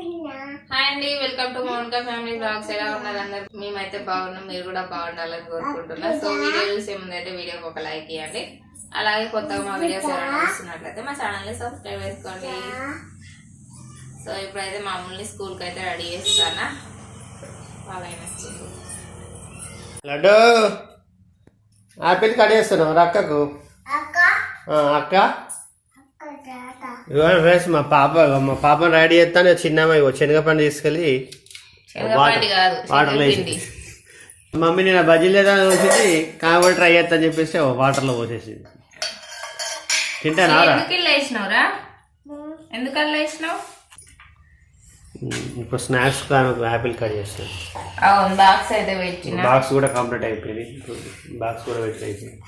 Hi అండి welcome to Monika family vlogs. ఎలా ఉన్నారు అందరు? మేమైతే బాగున్నాం మీరు కూడా బాగుండాలని కోరుకుంటున్నా. సో వీడియో చూసే ముందైతే వీడియోకి ఒక లైక్ ఇవ్వండి. అలాగే కొత్తగా మా వీడియోస్ ఎవరైనా చూస్తున్నట్లయితే మా ఛానల్ని సబ్స్క్రైబ్ చేసుకోండి. సో ఇప్పుడైతే మా అమ్ముల్ని స్కూల్కి అయితే రెడీ చేస్తానా వాళ్ళైనా లడ్డు! ఆపిల్ కట్ చేస్తున్నావు అక్కకు. ఆ, అక్క? ఫ్రెండ్స్ మా పాప మా పాపను రెడీ చేస్తాను చిన్నమ్మ శనగపండు తీసుకెళ్ళి వాటర్లో వేసి మమ్మీ నేను బజ్జీలు లేదా వచ్చేసి కాబట్టి ట్రై చేస్తా అని చెప్పేసి వాటర్లో పోసేసింది. తింటానా వేసినావు? ఇప్పుడు స్నాక్స్ కానీ యాపిల్ కట్ చేస్తాను. బాక్స్ అయితే బాక్స్ కూడా కంప్లీట్ అయిపోయింది. బాక్స్ కూడా పెట్టి అయిపోయింది.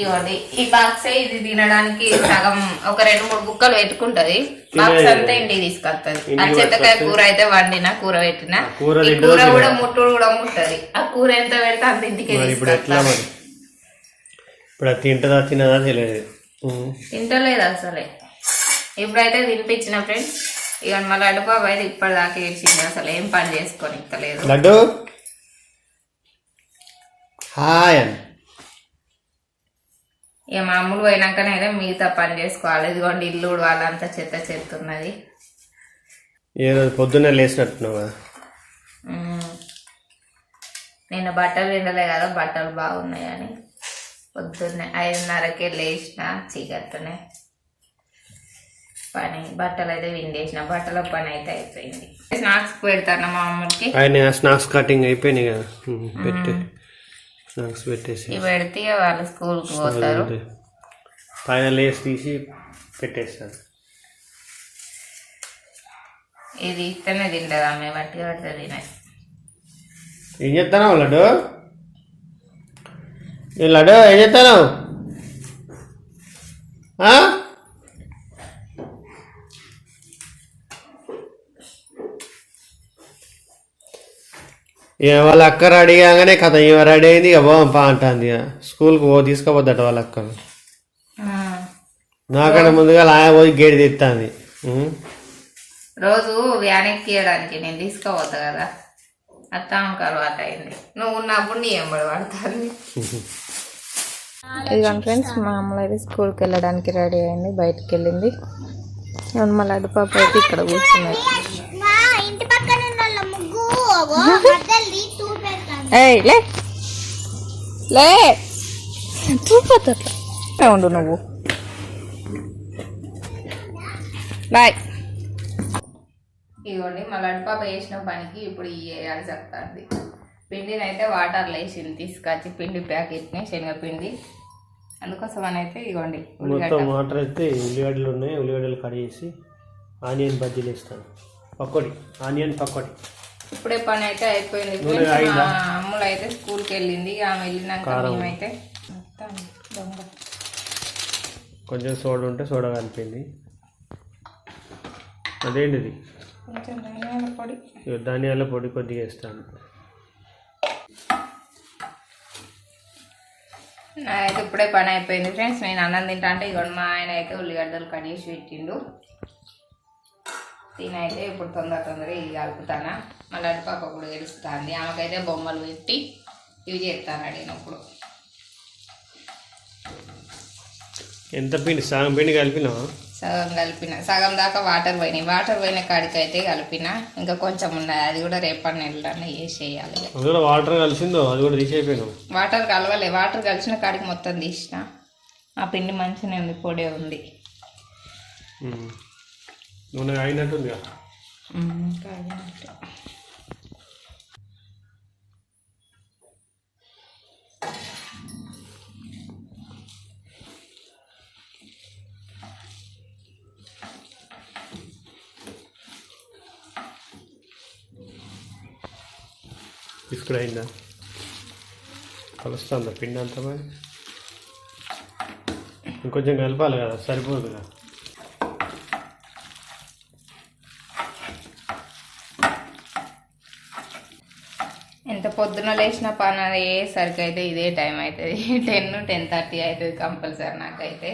ఇవ్వండి ఈ బాక్స్ ఇది తినడానికి సగం ఒక రెండు మూడు బుక్కలు పెట్టుకుంటది. బాక్స్ అంతా ఇంటికి తీసుకొస్తుంది ఆ చెత్తకాయ కూర అయితే వండిన కూర పెట్టిన. కూర ఈ కూడా ముట్టుడు కూడా ముట్టది. ఆ కూర ఎంత పెడితే అంత ఇంటికి ఇప్పుడు తింటుందా తినదా తెలియదు. తింటలేదు అసలే. ఇప్పుడైతే తినిపించిన ఫ్రెండ్స్ ఇక మళ్ళీ అడుపాబు అయితే ఇప్పటిదాకా ఏడ్చింది అసలు ఏం పని చేసుకొని ఇక్కలేదు లడ్డు. హాయ్ ఇక మామూలు పోయినాకనే అయితే మిగతా పని చేసుకోవాలి. ఇదిగోండి ఇల్లు వాళ్ళంతా చెత్త చెత్త ఉన్నది ఏ రోజు పొద్దున్నే లేచినట్టున్నావు. నిన్న బట్టలు వినలే కదా బట్టలు బాగున్నాయి అని పొద్దున్నే ఐదున్నరకే లేచిన చీకట్టునే పని. బట్టలు అయితే విండేసిన బట్టల పని అయితే అయిపోయింది. స్నాక్స్ పెడతాను మా అమ్మకి? స్నాక్స్ కటింగ్ అయిపోయినాయి కదా. పెట్టి. స్నాక్స్ పెట్టేసి. ఇవి పెడితే వాళ్ళు స్కూల్కి పోతారు. పైన లేసి తీసి పెట్టేస్తాను ఇది ఇస్తేనే తింటది ఆమె బట్టి పడితే తినే. ఏం చెప్తాను లడ్డు? ఏ లడ్డు ఏం చెప్తాను వాళ్ళ అక్క రెడీ కాగానే కథ ఇవ రెడీ అయింది ఇక పోం పా అంటుంది ఇక. స్కూల్కి పో తీసుకోపోద్దట వాళ్ళ అక్క నాకన్నా ముందుగా లాయ పోయి గేడి తెస్తుంది రోజు వ్యాన్ ఎక్కియడానికి నేను తీసుకోపోతా కదా. అత్తాంక అలవాటు అయింది. నువ్వు ఉన్నప్పుడు నీ ఎంబడి పడుతుంది. ఇదిగోండి ఫ్రెండ్స్ మా అమ్మలు అయితే స్కూల్కి వెళ్ళడానికి రెడీ అయింది బయటికి వెళ్ళింది. మళ్ళీ అడుపాప అయితే ఇక్కడ కూర్చున్నది ఏయ్ లే. లే. చూపోతా ఉండు నువ్వు. బాయ్. ఇదిగోండి మళ్ళీ అడుపాప వేసిన పనికి ఇప్పుడు ఈ వేయాల్సి వస్తుంది పిండిని అయితే వాటర్లో వేసింది తీసుకొచ్చి పిండి ప్యాకెట్ని శనగపిండి. అందుకోసం అని అయితే ఇదిగోండి ఉల్లిగడ్డ. మొత్తం వాటర్ అయితే ఉల్లిగడ్డలు ఉన్నాయి ఉల్లిగడ్డలు కట్ చేసి ఆనియన్ బజ్జీలు వేస్తాను. పకోడి ఆనియన్ పకోడి. ఇప్పుడే పని అయితే అయిపోయింది మా? అమ్ములు అయితే స్కూల్కి వెళ్ళింది. ఆమె వెళ్ళినాక. మేమైతే మొత్తం దొంగ. కొంచెం సోడా ఉంటే సోడా కలిపింది. అదేంటిది? కొంచెం ధనియాల పొడి. ధనియాల పొడి కొద్దిగా వేస్తాను. అయితే ఇప్పుడే పని అయిపోయింది ఫ్రెండ్స్ నేను అన్నం తింటా అంటే ఇక మా ఆయన అయితే ఉల్లిగడ్డలు కట్ చేసి పెట్టిండు. తినైతే ఇప్పుడు తొందర తొందరగా ఇది కలుపుతానా? మళ్ళీ అటుపక్క కూడా గెలుస్తుంది ఆమెకైతే బొమ్మలు పెట్టి ఇవి చేస్తాను అడిగినప్పుడు ఎంత పిండి? సగం పిండి కలిపినావా? సగం కలిపిన. సగం దాకా వాటర్ పోయినాయి. వాటర్ పోయిన కాడికి అయితే కలిపిన. ఇంకా కొంచెం ఉన్నది. అది కూడా రేపటి నెలలో వేసేయాలి. అందులో వాటర్ కలిసిందో? అది కూడా వాటర్ కలవలే. వాటర్ కలిసిన కాడికి మొత్తం తీసిన. ఆ పిండి మంచిగానే ఉంది. పొడి ఉంది. నూనె అయినట్టుంది కదా. ఇప్పుడు అయిందా కలుస్తుందా పిండి అంతా మరి? ఇంకొంచెం కలపాలి కదా సరిపోదు కదా ఎంత పొద్దున లేచిన పని అయ్యేసరికి అయితే ఇదే టైం అవుతుంది టెన్ టెన్ థర్టీ అవుతుంది కంపల్సరీ నాకైతే.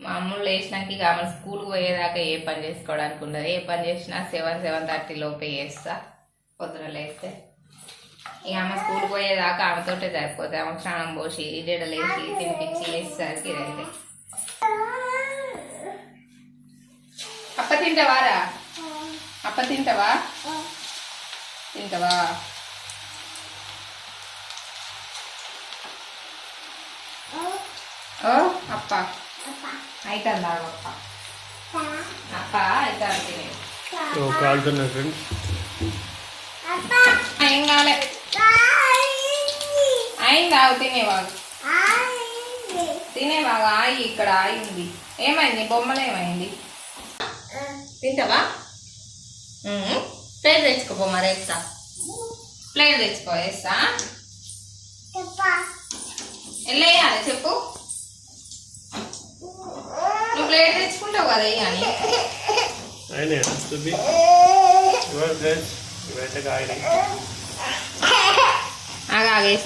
మా అమ్ములు లేచినాక ఇక ఆమె స్కూల్కి పోయేదాకా ఏ పని చేసుకోవడానికి ఉండదు. ఏ పని చేసినా సెవెన్ సెవెన్ థర్టీ లోపే చేస్తా పొద్దున లేస్తే. ఇక ఆమె స్కూల్కి పోయేదాకా ఆమెతోటే సరిపోతుంది. ఆమె స్నానం పోసి జడలేసి తినిపించి వేసేసరికి ఇదైతే అప్ప తింటావారా? అప్ప తింటావా? తింటావా ఓ అప్ప. అయితే అందాడు అప్ప. అప్ప అయితే తినే. ఓ కాలుతున్నా ఫ్రెండ్స్. ఏం కాలే? అయింది ఆగు తినేవాగు తినేవాగు ఆయి ఇక్కడ ఆయి ఉంది ఏమైంది? బొమ్మలు ఏమైంది తింటావా. ప్లేట్ తెచ్చుకోపో మరి వేస్తా ప్లేట్ తెచ్చుకో వేస్తా వెళ్ళేయాలి చెప్పు నువ్వు ప్లేట్ తెచ్చుకుంటావు కదా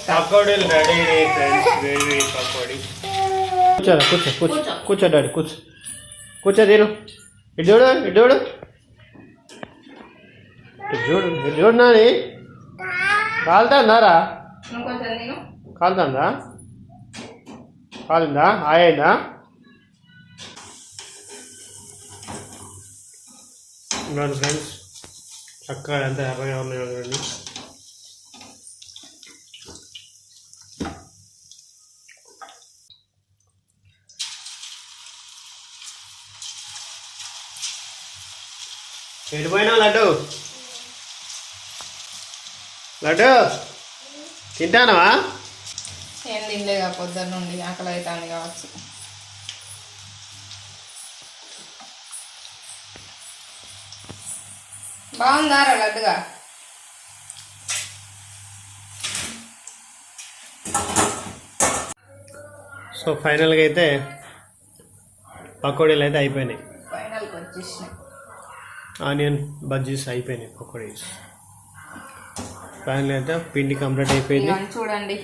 పకోడీ కూర్చో కూర్చో కూర్చో కూర్చో. కూర్చో డాడీ కూర్చో కూర్చో తిను ఇటు చూడు ఇటు చూడు చూడు చూడు నాని. కాలుతుందారా? కాలుతుందా? కాలిందా? ఆయిందా ఉన్నాడు ఫ్రెండ్స్ చక్కగా ఎంత ఎర్రగా ఉన్నాయో చూడండి. చెడిపోయినా లడ్డు? లడ్డు. తింటానవా? ఏం తినలేదా పొద్దున్న నుండి ఆకలి అవుతుంది కావచ్చు. బాగుందారా లడ్డుగా? సో ఫైనల్గా అయితే పకోడీలు అయితే అయిపోయినాయి. ఆనియన్ బజ్జీస్ అయిపోయినాయి పకోడీస్. ఫైనల్ అయితే పిండి కంప్లీట్ అయిపోయింది. చూడండి.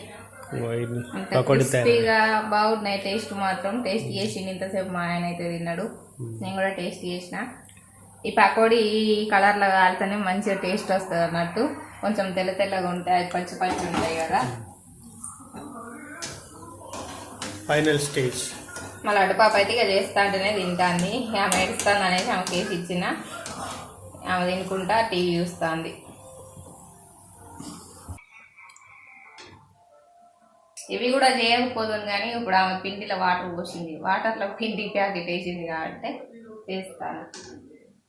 బాగున్నాయి. టేస్ట్ మాత్రం టేస్ట్ చేసి ఇంతసేపు మా ఆయన అయితే తిన్నాడు. నేను కూడా టేస్ట్ చేసిన. ఈ పకోడీ ఈ కలర్లో కాలితేనే మంచిగా టేస్ట్ వస్తుంది అన్నట్టు. కొంచెం తెల్ల తెల్లగా ఉంటాయి పచ్చి పచ్చి ఉంటాయి కదా. ఫైనల్ స్టేజ్ మళ్ళీ అడుపాప అయితే ఇక చేస్తా అంటేనే తింటాంది. ఆమె ఏడుస్తాను అనేసి ఆమె కేసి ఇచ్చిన. ఆమె తినుకుంటా టీవీ చూస్తుంది. ఇవి కూడా చేయకపోతుంది కానీ ఇప్పుడు ఆమె పిండిలో వాటర్ పోసింది. వాటర్లో పిండి ప్యాకెట్ వేసింది కాబట్టి చేస్తాను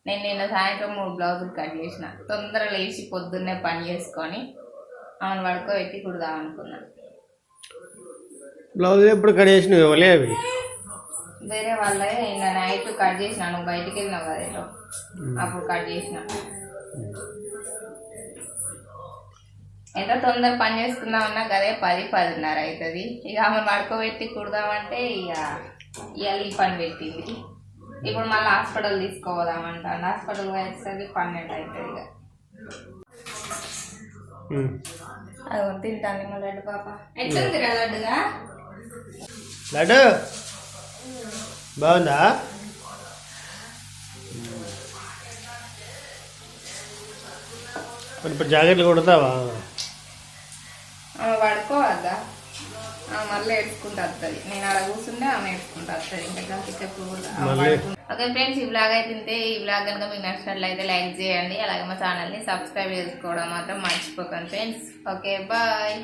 నేను నిన్న సాయంత్రం మూడు బ్లౌజులు కట్ చేసిన. తొందరగా లేచి పొద్దున్నే పని చేసుకొని ఆమెను పడుకోబెట్టి కుడదాం అనుకున్నా. బ్లౌజ్ ఎప్పుడు కట్ చేసినవి ఇవ్వలే అవి వేరే వాళ్ళే నిన్న నైట్ కట్ చేసిన. నువ్వు బయటికి వెళ్ళినావు కదా అప్పుడు కట్ చేసిన. ఎంత తొందర పని చేసుకుందామన్నా కదే పది పదిన్నర అవుతుంది ఇక ఆమె పడుకోబెట్టి కుడదామంటే ఇక ఇవాళ ఈ పని పెట్టింది. ఇప్పుడు మళ్ళీ హాస్పిటల్ తీసుకోపోదామంటాను హాస్పిటల్ పోయేసరికి పన్నెండు అవుతుంది ఇక. అది తింటాను మా లడ్డు పాప. ఎట్లుంది రా లడ్డుగా లడ్డు? బాగుందా? ఇప్పుడు జాకెట్లు కుడతావా? పడుకోవద్దా? మళ్ళీ ఏడ్చుకుంటూ వస్తుంది నేను అలా కూర్చుంటే ఆమె ఏడ్చుకుంటూ వస్తుంది ఇంకా మళ్ళీ? ఓకే ఫ్రెండ్స్ ఈ బ్లాగ్ అయితే ఇంతే. ఈ బ్లాగ్ కనుక మీకు నచ్చినట్లయితే లైక్ చేయండి. అలాగే మా ఛానల్ని సబ్స్క్రైబ్ చేసుకోవడం మాత్రం మర్చిపోకండి ఫ్రెండ్స్. Okay bye